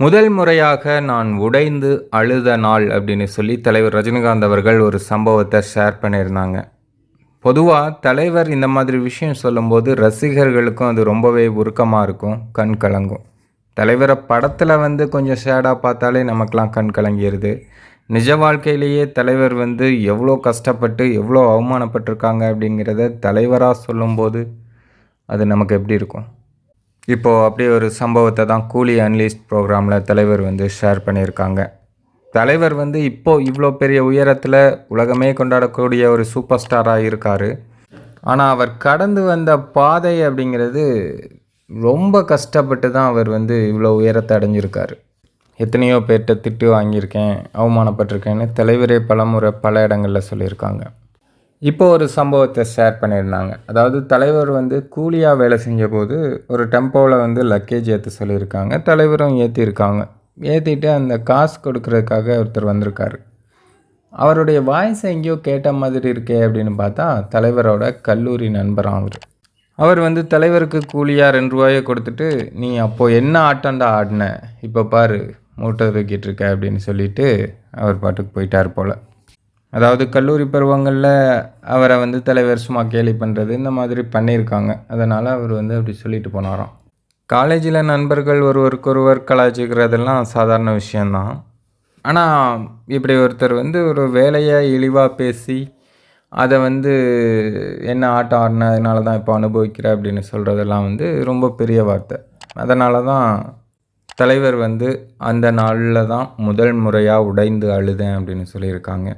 முதல் முறையாக நான் உடைந்து அழுத நாள் அப்படின்னு சொல்லி தலைவர் ரஜினிகாந்த் அவர்கள் ஒரு சம்பவத்தை ஷேர் பண்ணியிருந்தாங்க. பொதுவாக தலைவர் இந்த மாதிரி விஷயம் சொல்லும்போது ரசிகர்களுக்கும் அது ரொம்பவே உருக்கமாக இருக்கும் கண் கலங்கும். தலைவரை படத்தில் வந்து கொஞ்சம் ஷேடாக பார்த்தாலே நமக்கெலாம் கண் கலங்கிடுது நிஜ வாழ்க்கையிலேயே தலைவர் வந்து எவ்வளோ கஷ்டப்பட்டு எவ்வளோ அவமானப்பட்டிருக்காங்க அப்படிங்கிறத தலைவராக சொல்லும்போது அது நமக்கு எப்படி இருக்கும்? இப்போது அப்படியே ஒரு சம்பவத்தை தான் கூலி அன்லிஸ்ட் ப்ரோக்ராமில் தலைவர் வந்து ஷேர் பண்ணியிருக்காங்க. தலைவர் வந்து இப்போது இவ்வளோ பெரிய உயரத்தில் உலகமே கொண்டாடக்கூடிய ஒரு சூப்பர் ஸ்டாராக இருக்கார். ஆனால் அவர் கடந்து வந்த பாதை அப்படிங்கிறது ரொம்ப கஷ்டப்பட்டு தான் அவர் வந்து இவ்வளோ உயரத்தை அடைஞ்சிருக்காரு. எத்தனையோ பேர்கிட்ட திட்டு வாங்கியிருக்கேன் அவமானப்பட்டிருக்கேன்னு தலைவரே பலமுறை பல இடங்களில் சொல்லியிருக்காங்க. இப்போ ஒரு சம்பவத்தை ஷேர் பண்ணியிருந்தாங்க. அதாவது தலைவர் வந்து கூலியாக வேலை செஞ்சபோது ஒரு டெம்போவில் வந்து லக்கேஜ் ஏற்ற சொல்லியிருக்காங்க. தலைவரும் ஏற்றிருக்காங்க ஏற்றிட்டு அந்த காசு கொடுக்கறதுக்காக ஒருத்தர் வந்திருக்காரு. அவருடைய வாய்ஸ் எங்கேயோ கேட்ட மாதிரி இருக்கே அப்படின்னு பார்த்தா தலைவரோட கல்லூரி நண்பராம் அவர். அவர் வந்து தலைவருக்கு கூலியாக ரெண்டு ரூபாயை கொடுத்துட்டு நீ அப்போது என்ன ஆட்டம்டா ஆடின? இப்போ பாரு மூட்டை தூக்கிட்டு இருக்க அப்படின்னு சொல்லிட்டு அவர் பாட்டுக்கு போயிட்டார் போல். அதாவது கல்லூரி பருவங்களில் அவரை வந்து தலைவர் சும்மா கேலி பண்ணுறது இந்த மாதிரி பண்ணியிருக்காங்க. அதனால் அவர் வந்து அப்படி சொல்லிட்டு போனாராம். காலேஜில் நண்பர்கள் ஒருவருக்கொருவர் கலாய்ச்சிக்கிறதெல்லாம் சாதாரண விஷயந்தான் ஆனால் இப்படி ஒருத்தர் வந்து ஒரு வேலையை இழிவாக பேசி அதை வந்து என்ன ஆட்டம் ஆடினதுனால தான் இப்போ அனுபவிக்கிற அப்படின்னு சொல்கிறதெல்லாம் வந்து ரொம்ப பெரிய வார்த்தை. அதனால தான் தலைவர் வந்து அந்த நாளில் தான் முதல் முறையாக உடைந்து அழுதேன் அப்படின்னு சொல்லியிருக்காங்க.